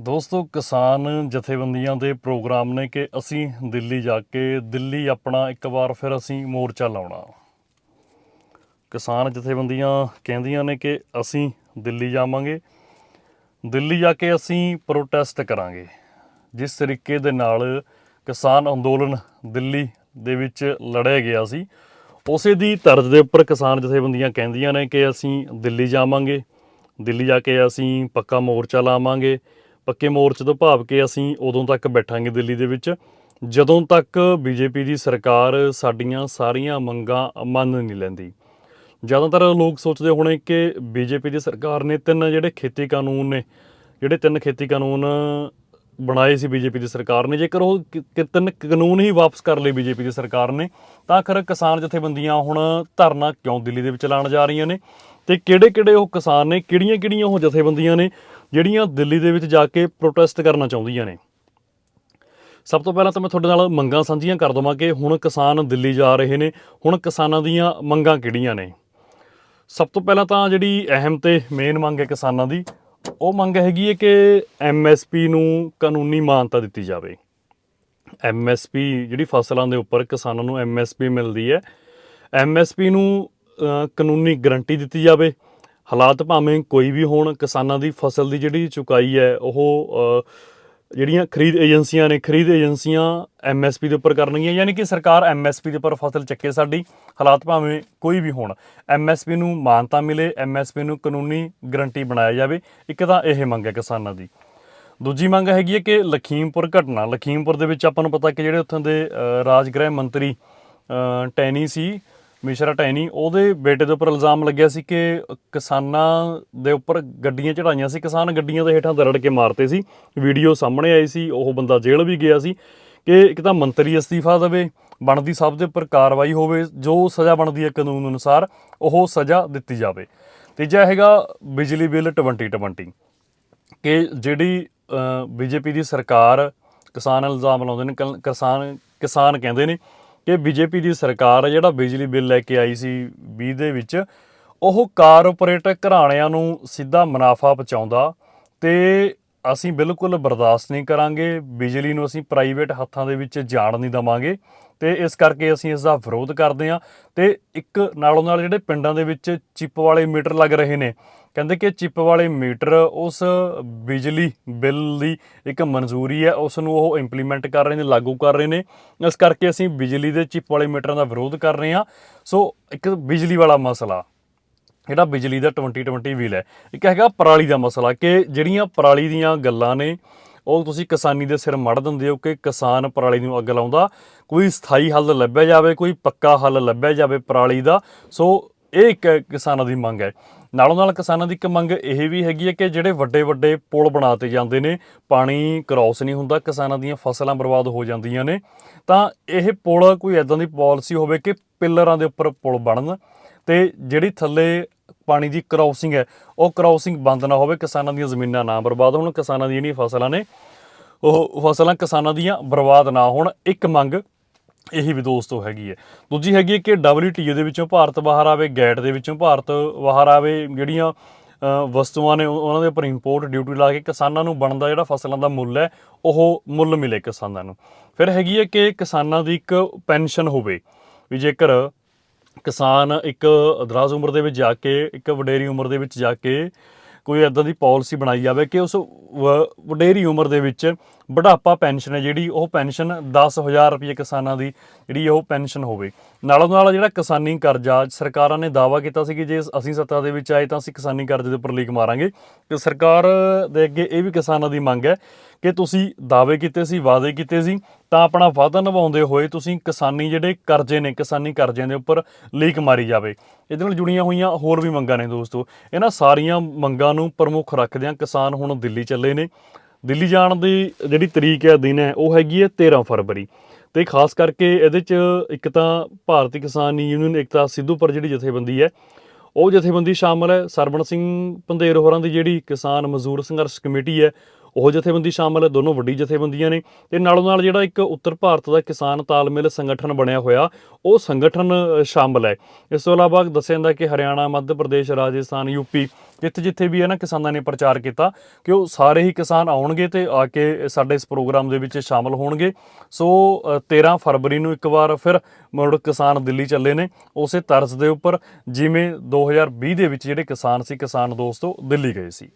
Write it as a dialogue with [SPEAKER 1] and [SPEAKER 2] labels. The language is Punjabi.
[SPEAKER 1] ਦੋਸਤੋ, ਕਿਸਾਨ ਜਥੇਬੰਦੀਆਂ ਦੇ ਪ੍ਰੋਗਰਾਮ ਨੇ ਕਿ ਅਸੀਂ ਦਿੱਲੀ ਜਾ ਕੇ ਦਿੱਲੀ ਆਪਣਾ ਇੱਕ ਵਾਰ ਫਿਰ ਅਸੀਂ ਮੋਰਚਾ ਲਾਉਣਾ। ਕਿਸਾਨ ਜਥੇਬੰਦੀਆਂ ਕਹਿੰਦੀਆਂ ਨੇ ਕਿ ਅਸੀਂ ਦਿੱਲੀ ਜਾਵਾਂਗੇ। ਦਿੱਲੀ ਜਾ ਕੇ ਅਸੀਂ ਪ੍ਰੋਟੈਸਟ ਕਰਾਂਗੇ। ਜਿਸ ਤਰੀਕੇ ਦੇ ਨਾਲ ਕਿਸਾਨ ਅੰਦੋਲਨ ਦਿੱਲੀ ਦੇ ਵਿੱਚ ਲੜਿਆ ਗਿਆ ਸੀ, ਉਸੇ ਦੀ ਤਰਜ਼ ਦੇ ਉੱਪਰ ਕਿਸਾਨ ਜਥੇਬੰਦੀਆਂ ਕਹਿੰਦੀਆਂ ਨੇ ਕਿ ਅਸੀਂ ਦਿੱਲੀ ਜਾਵਾਂਗੇ। ਦਿੱਲੀ ਜਾ ਕੇ ਅਸੀਂ ਪੱਕਾ ਮੋਰਚਾ ਲਾਵਾਂਗੇ। ਪੱਕੇ ਮੋਰਚੇ ਤੋਂ ਭਾਵ ਕਿ ਅਸੀਂ ਉਦੋਂ ਤੱਕ ਬੈਠਾਂਗੇ ਦਿੱਲੀ ਦੇ ਵਿੱਚ, ਜਦੋਂ ਤੱਕ ਬੀਜੇਪੀ ਦੀ ਸਰਕਾਰ ਸਾਡੀਆਂ ਸਾਰੀਆਂ ਮੰਗਾਂ ਮੰਨ ਨਹੀਂ ਲੈਂਦੀ। ਜ਼ਿਆਦਾਤਰ ਲੋਕ ਸੋਚਦੇ ਹੋਣੇ ਕਿ ਬੀਜੇਪੀ ਦੀ ਸਰਕਾਰ ਨੇ ਤਿੰਨ ਜਿਹੜੇ ਖੇਤੀ ਕਾਨੂੰਨ ਨੇ, ਜਿਹੜੇ ਤਿੰਨ ਖੇਤੀ ਕਾਨੂੰਨ ਬਣਾਏ ਸੀ ਬੀਜੇਪੀ ਦੀ ਸਰਕਾਰ ਨੇ, ਜੇਕਰ ਉਹ ਤਿੰਨ ਕਾਨੂੰਨ ਹੀ ਵਾਪਸ ਕਰ ਲਏ ਬੀਜੇਪੀ ਦੀ ਸਰਕਾਰ ਨੇ, ਤਾਂ ਆਖਰ ਕਿਸਾਨ ਜਥੇਬੰਦੀਆਂ ਹੁਣ ਧਰਨਾ ਕਿਉਂ ਦਿੱਲੀ ਦੇ ਵਿੱਚ ਲਾਉਣ ਜਾ ਰਹੀਆਂ ਨੇ? ਤੇ ਕਿਹੜੇ-ਕਿਹੜੇ ਉਹ ਕਿਸਾਨ ਨੇ, ਕਿਹੜੀਆਂ-ਕਿਹੜੀਆਂ ਉਹ ਜਥੇਬੰਦੀਆਂ ਨੇ ਜਿਹੜੀਆਂ ਦਿੱਲੀ ਦੇ ਵਿੱਚ ਜਾ ਕੇ ਪ੍ਰੋਟੈਸਟ ਕਰਨਾ ਚਾਹੁੰਦੀਆਂ ਨੇ। ਸਭ ਤੋਂ ਪਹਿਲਾਂ ਤਾਂ ਮੈਂ ਤੁਹਾਡੇ ਨਾਲ ਮੰਗਾਂ ਸਾਂਝੀਆਂ ਕਰ ਦਵਾਂ ਕਿ ਹੁਣ ਕਿਸਾਨ ਦਿੱਲੀ ਜਾ ਰਹੇ ਨੇ, ਹੁਣ ਕਿਸਾਨਾਂ ਦੀਆਂ ਮੰਗਾਂ ਕਿਹੜੀਆਂ ਨੇ। ਸਭ ਤੋਂ ਪਹਿਲਾਂ ਤਾਂ ਜਿਹੜੀ ਅਹਿਮ ਤੇ ਮੇਨ ਮੰਗ ਹੈ ਕਿਸਾਨਾਂ ਦੀ, ਉਹ ਮੰਗ ਹੈਗੀ ਹੈ ਕਿ ਐਮਐਸਪੀ ਨੂੰ ਕਾਨੂੰਨੀ ਮਾਨਤਾ ਦਿੱਤੀ ਜਾਵੇ। ਐਮਐਸਪੀ ਜਿਹੜੀ ਫਸਲਾਂ ਦੇ ਉੱਪਰ ਕਿਸਾਨਾਂ ਨੂੰ ਐਮਐਸਪੀ ਮਿਲਦੀ ਹੈ ਐਮਐਸਪੀ ਨੂੰ ਕਾਨੂੰਨੀ ਗਰੰਟੀ ਦਿੱਤੀ ਜਾਵੇ ਹਾਲਾਤ ਭਾਵੇਂ ਕੋਈ ਵੀ ਹੋਣ, ਕਿਸਾਨਾਂ ਦੀ ਫਸਲ ਦੀ ਜਿਹੜੀ ਚੁਕਾਈ ਹੈ, ਉਹ ਜਿਹੜੀਆਂ ਖਰੀਦ ਏਜੰਸੀਆਂ ਨੇ, ਖਰੀਦ ਏਜੰਸੀਆਂ ਐਮਐਸਪੀ ਦੇ ਉੱਪਰ ਕਰਨਗੀਆਂ, ਯਾਨੀ ਕਿ ਸਰਕਾਰ ਐਮਐਸਪੀ ਦੇ ਉੱਪਰ ਫਸਲ ਚੱਕੇ ਸਾਡੀ, ਹਾਲਾਤ ਭਾਵੇਂ ਕੋਈ ਵੀ ਹੋਣ ਐਮਐਸਪੀ ਨੂੰ ਮਾਨਤਾ ਮਿਲੇ ਐਮਐਸਪੀ ਨੂੰ ਕਾਨੂੰਨੀ ਗਰੰਟੀ ਬਣਾਇਆ ਜਾਵੇ, ਇੱਕ ਤਾਂ ਇਹ ਮੰਗ ਹੈ ਕਿਸਾਨਾਂ ਦੀ। ਦੂਜੀ ਮੰਗ ਹੈਗੀ ਹੈ ਕਿ ਲਖੀਮਪੁਰ ਘਟਨਾ, ਲਖੀਮਪੁਰ ਦੇ ਵਿੱਚ ਆਪਾਂ ਨੂੰ ਪਤਾ ਕਿ ਜਿਹੜੇ ਉੱਥੋਂ ਦੇ ਰਾਜ ਗ੍ਰਹਿ ਮੰਤਰੀ ਟੈਨੀ ਸੀ ਮਿਸ਼ਰਾ ਟੈਨੀ ਉਹਦੇ ਬੇਟੇ ਦੇ ਉੱਪਰ ਇਲਜ਼ਾਮ ਲੱਗਿਆ ਸੀ ਕਿ ਕਿਸਾਨਾਂ ਦੇ ਉੱਪਰ ਗੱਡੀਆਂ ਚੜਾਈਆਂ ਸੀ, ਕਿਸਾਨ ਗੱਡੀਆਂ ਦੇ ਹੇਠਾਂ ਦਰੜ ਕੇ ਮਾਰਤੇ ਸੀ। ਵੀਡੀਓ ਸਾਹਮਣੇ ਆਈ ਸੀ, ਉਹ ਬੰਦਾ ਜੇਲ੍ਹ ਵੀ ਗਿਆ ਸੀ ਕਿ ਇੱਕ ਤਾਂ ਮੰਤਰੀ ਅਸਤੀਫਾ ਦੇਵੇ, ਬਣਦੀ ਸਭ ਦੇ ਉੱਪਰ ਕਾਰਵਾਈ ਹੋਵੇ, ਜੋ ਸਜ਼ਾ ਬਣਦੀ ਹੈ ਕਾਨੂੰਨ ਅਨੁਸਾਰ, ਉਹ ਸਜ਼ਾ ਦਿੱਤੀ ਜਾਵੇ। ਤੀਜਾ ਹੈਗਾ ਬਿਜਲੀ ਬਿੱਲ 2020 ਕਿ ਜਿਹੜੀ ਬੀਜੇਪੀ ਦੀ ਸਰਕਾਰ ਕਿਸਾਨ ਇਲਜ਼ਾਮ ਲਾਉਂਦੇ ਨੇ ਕਲ- ਕਿਸਾਨ ਕਿਸਾਨ ਕਹਿੰਦੇ ਨੇ ਕਿ ਬੀਜੇਪੀ ਦੀ ਸਰਕਾਰ ਜਿਹੜਾ ਬਿਜਲੀ ਬਿੱਲ ਲੈ ਕੇ ਆਈ ਸੀ 20 ਦੇ ਵਿੱਚ, ਉਹ ਕਾਰਪੋਰੇਟ ਘਰਾਣਿਆਂ ਨੂੰ ਸਿੱਧਾ ਮੁਨਾਫਾ ਪਹੁੰਚਾਉਂਦਾ ਤੇ ਅਸੀਂ ਬਿਲਕੁਲ ਬਰਦਾਸ਼ਤ ਨਹੀਂ ਕਰਾਂਗੇ, ਬਿਜਲੀ ਨੂੰ ਅਸੀਂ ਪ੍ਰਾਈਵੇਟ ਹੱਥਾਂ ਦੇ ਵਿੱਚ ਜਾਣ ਨਹੀਂ ਦਵਾਂਗੇ ਤੇ ਇਸ ਕਰਕੇ ਅਸੀਂ ਇਸ ਦਾ ਵਿਰੋਧ ਕਰਦੇ ਹਾਂ ਤੇ ਇੱਕ ਨਾਲੋਂ ਨਾਲ ਜਿਹੜੇ ਪਿੰਡਾਂ ਦੇ ਵਿੱਚ ਚਿੱਪ ਵਾਲੇ ਮੀਟਰ ਲੱਗ ਰਹੇ ਨੇ, ਕਹਿੰਦੇ ਕਿ ਚਿੱਪ ਵਾਲੇ ਮੀਟਰ ਉਸ ਬਿਜਲੀ ਬਿੱਲ ਦੀ ਇੱਕ ਮਨਜ਼ੂਰੀ ਹੈ ਉਸ ਨੂੰ ਉਹ ਇੰਪਲੀਮੈਂਟ ਕਰ ਰਹੇ ਨੇ, ਲਾਗੂ ਕਰ ਰਹੇ ਨੇ, ਇਸ ਕਰਕੇ ਅਸੀਂ ਬਿਜਲੀ ਦੇ ਚਿੱਪ ਵਾਲੇ ਮੀਟਰਾਂ ਦਾ ਵਿਰੋਧ ਕਰ ਰਹੇ ਹਾਂ। ਸੋ ਇੱਕ ਬਿਜਲੀ ਵਾਲਾ ਮਸਲਾ ਜਿਹੜਾ ਬਿਜਲੀ ਦਾ 2020 ਬਿੱਲ ਹੈ, ਇੱਕ ਹੈਗਾ ਪਰਾਲੀ ਦਾ ਮਸਲਾ ਕਿ ਜਿਹੜੀਆਂ ਪਰਾਲੀ ਦੀਆਂ ਗੱਲਾਂ ਨੇ, ਉਹ ਤੁਸੀਂ ਕਿਸਾਨੀ ਦੇ ਸਿਰ ਮੜ ਦਿੰਦੇ ਹੋ ਕਿ ਕਿਸਾਨ ਪਰਾਲੀ ਨੂੰ ਅੱਗ ਲਾਉਂਦਾ, ਕੋਈ ਸਥਾਈ ਹੱਲ ਲੱਭਿਆ ਜਾਵੇ, ਕੋਈ ਪੱਕਾ ਹੱਲ ਲੱਭਿਆ ਜਾਵੇ ਪਰਾਲੀ ਦਾ, ਸੋ ਇਹ ਇੱਕ ਕਿਸਾਨਾਂ ਦੀ ਮੰਗ ਹੈ। ਨਾਲੋਂ ਨਾਲ ਕਿਸਾਨਾਂ ਦੀ ਇੱਕ ਮੰਗ ਇਹ ਵੀ ਹੈਗੀ ਹੈ ਕਿ ਜਿਹੜੇ ਵੱਡੇ ਵੱਡੇ ਪੁਲ ਬਣਾਤੇ ਜਾਂਦੇ ਨੇ, ਪਾਣੀ ਕ੍ਰਾਸ ਨਹੀਂ ਹੁੰਦਾ, ਕਿਸਾਨਾਂ ਦੀਆਂ ਫਸਲਾਂ ਬਰਬਾਦ ਹੋ ਜਾਂਦੀਆਂ ਨੇ, ਤਾਂ ਇਹ ਪੁਲ ਕੋਈ ਐਦਾਂ ਦੀ ਪਾਲਿਸੀ ਹੋਵੇ ਕਿ ਪਿੱਲਰਾਂ ਦੇ ਉੱਪਰ ਪੁਲ ਬਣਨ ਤੇ ਜਿਹੜੀ ਥੱਲੇ ਪਾਣੀ ਦੀ ਕ੍ਰਾਸਿੰਗ ਹੈ। ਉਹ ਕ੍ਰਾਸਿੰਗ ਬੰਦ ਨਾ ਹੋਵੇ, ਕਿਸਾਨਾਂ ਦੀਆਂ ਜ਼ਮੀਨਾਂ ਨਾ ਬਰਬਾਦ ਹੋਣ, ਕਿਸਾਨਾਂ ਦੀਆਂ ਜਿਹੜੀਆਂ ਫਸਲਾਂ ਨੇ, ਉਹ ਫਸਲਾਂ ਕਿਸਾਨਾਂ ਦੀਆਂ ਬਰਬਾਦ ਨਾ ਹੋਣ। ਇੱਕ ਮੰਗ ਇਹੀ ਵੀ ਦੋਸਤੋ ਹੈਗੀ ਹੈ। ਦੂਜੀ ਹੈਗੀ ਹੈ ਕਿ WTO ਦੇ ਵਿੱਚੋਂ ਭਾਰਤ ਬਾਹਰ ਆਵੇ, ਗੈਟ ਦੇ ਵਿੱਚੋਂ ਭਾਰਤ ਬਾਹਰ ਆਵੇ, ਜਿਹੜੀਆਂ ਵਸਤੂਆਂ ਨੇ, ਉਹਨਾਂ ਦੇ ਉੱਪਰ ਇੰਪੋਰਟ ਡਿਊਟੀ ਲਾ ਕੇ ਕਿਸਾਨਾਂ ਨੂੰ ਬਣਦਾ ਜਿਹੜਾ ਫਸਲਾਂ ਦਾ ਮੁੱਲ ਹੈ, ਉਹ ਮੁੱਲ ਮਿਲੇ ਕਿਸਾਨਾਂ ਨੂੰ। ਫਿਰ ਹੈਗੀ ਹੈ ਕਿ ਕਿਸਾਨਾਂ ਦੀ ਇੱਕ ਪੈਨਸ਼ਨ ਹੋਵੇ, ਵੀ ਜੇਕਰ ਕਿਸਾਨ ਇੱਕ ਦਰਾਜ਼ ਉਮਰ ਦੇ ਵਿੱਚ ਜਾ ਕੇ, ਇੱਕ ਵਡੇਰੀ ਉਮਰ ਦੇ ਵਿੱਚ ਜਾ ਕੇ ਕੋਈ ਐਦਾਂ ਦੀ ਪਾਲਿਸੀ ਬਣਾਈ ਜਾਵੇ ਕਿ ਉਸ ਵ- ਵਡੇਰੀ ਉਮਰ ਦੇ ਵਿੱਚ ਬੁਢਾਪਾ ਪੈਨਸ਼ਨ ਹੈ ਜਿਹੜੀ, ਉਹ ਪੈਨਸ਼ਨ 10000 ਰੁਪਏ ਕਿਸਾਨਾਂ ਦੀ ਜਿਹੜੀ ਉਹ ਪੈਨਸ਼ਨ ਹੋਵੇ। ਨਾਲੋਂ ਨਾਲ ਜਿਹੜਾ ਕਿਸਾਨੀ ਕਰਜ਼ਾ, ਸਰਕਾਰਾਂ ਨੇ ਦਾਵਾ ਕੀਤਾ ਸੀ ਕਿ ਜੇ ਅਸੀਂ ਸੱਤਾ ਦੇ ਵਿੱਚ ਆਏ ਤਾਂ ਅਸੀਂ ਕਿਸਾਨੀ ਕਰਜ਼ੇ ਦੇ ਉੱਪਰ ਲੀਕ ਮਾਰਾਂਗੇ। ਤੇ ਸਰਕਾਰ ਦੇ ਅੱਗੇ ਇਹ ਵੀ ਕਿਸਾਨਾਂ ਦੀ ਮੰਗ ਹੈ ਕਿ ਤੁਸੀਂ ਦਾਅਵੇ ਕੀਤੇ ਸੀ, ਵਾਅਦੇ ਕੀਤੇ ਸੀ, ਤਾਂ ਆਪਣਾ ਵਾਅਦਾ ਨਿਭਾਉਂਦੇ ਹੋਏ ਤੁਸੀਂ ਕਿਸਾਨੀ ਜਿਹੜੇ ਕਰਜ਼ੇ ਨੇ, ਕਿਸਾਨੀ ਕਰਜ਼ਿਆਂ ਦੇ ਉੱਪਰ ਲੀਕ ਮਾਰੀ ਜਾਵੇ। ਇਹਦੇ ਨਾਲ ਜੁੜੀਆਂ ਹੋਈਆਂ ਹੋਰ ਵੀ ਮੰਗਾਂ ਨੇ ਦੋਸਤੋ। ਇਹਨਾਂ ਸਾਰੀਆਂ ਮੰਗਾਂ ਨੂੰ ਪ੍ਰਮੁੱਖ ਰੱਖਦਿਆਂ ਕਿਸਾਨ ਹੁਣ ਦਿੱਲੀ ਚੱਲੇ ਨੇ। ਦਿੱਲੀ ਜਾਣ ਦੀ ਜਿਹੜੀ ਤਰੀਕ ਹੈ, ਦਿਨ ਹੈ, ਉਹ ਹੈਗੀ ਹੈ 13 ਫਰਵਰੀ। ਤੇ ਖਾਸ ਕਰਕੇ ਇਹਦੇ ਚ ਇੱਕ ਤਾਂ ਭਾਰਤੀ ਕਿਸਾਨ ਯੂਨੀਅਨ ਇਕਤਾ ਸਿੱਧੂਪੁਰ ਜਿਹੜੀ ਜਥੇਬੰਦੀ ਹੈ, ਉਹ ਜਥੇਬੰਦੀ ਸ਼ਾਮਲ ਹੈ। ਸਰਵਣ ਸਿੰਘ ਪੰਧੇਰ ਹੋਰਾਂ ਦੀ ਜਿਹੜੀ ਕਿਸਾਨ ਮਜ਼ਦੂਰ ਸੰਘਰਸ਼ ਕਮੇਟੀ ਹੈ ਉਹ ਜਥੇਬੰਦੀ ਸ਼ਾਮਲ ਹੈ ਦੋਨੋਂ ਵੱਡੀ ਜਥੇਬੰਦੀਆਂ ਨੇ ਤੇ ਨਾਲੋਂ ਨਾਲ ਜਿਹੜਾ ਇੱਕ ਉੱਤਰ ਭਾਰਤ ਦਾ ਕਿਸਾਨ ਤਾਲਮੇਲ ਸੰਗਠਨ ਬਣਿਆ ਹੋਇਆ ਉਹ ਸੰਗਠਨ ਸ਼ਾਮਲ ਹੈ। ਇਸ ਤੋਂ ਇਲਾਵਾ ਦੱਸਿਆ ਜਾਂਦਾ ਕਿ ਹਰਿਆਣਾ ਮੱਧ ਪ੍ਰਦੇਸ਼ ਰਾਜਸਥਾਨ ਯੂਪੀ ਜਿੱਥੇ ਜਿੱਥੇ ਵੀ ਹੈ ਨਾ ਕਿਸਾਨਾਂ ਨੇ ਪ੍ਰਚਾਰ ਕੀਤਾ ਕਿ ਉਹ ਸਾਰੇ ਹੀ ਕਿਸਾਨ ਆਉਣਗੇ ਤੇ ਆ ਕੇ ਸਾਡੇ ਇਸ ਪ੍ਰੋਗਰਾਮ ਦੇ ਵਿੱਚ ਸ਼ਾਮਲ ਹੋਣਗੇ। ਸੋ ਅ, 13 ਫਰਵਰੀ ਨੂੰ ਇੱਕ ਵਾਰ ਫਿਰ ਮੁੜ ਕਿਸਾਨ ਦਿੱਲੀ ਚੱਲੇ ਨੇ। ਉਸੇ ਤਰਜ਼ ਦੇ ਉੱਪਰ ਜਿਵੇਂ 2020 ਦੇ ਵਿੱਚ ਜਿਹੜੇ ਕਿਸਾਨ ਸੀ ਕਿਸਾਨ ਦੋਸਤੋ ਦਿੱਲੀ ਗਏ ਸੀ।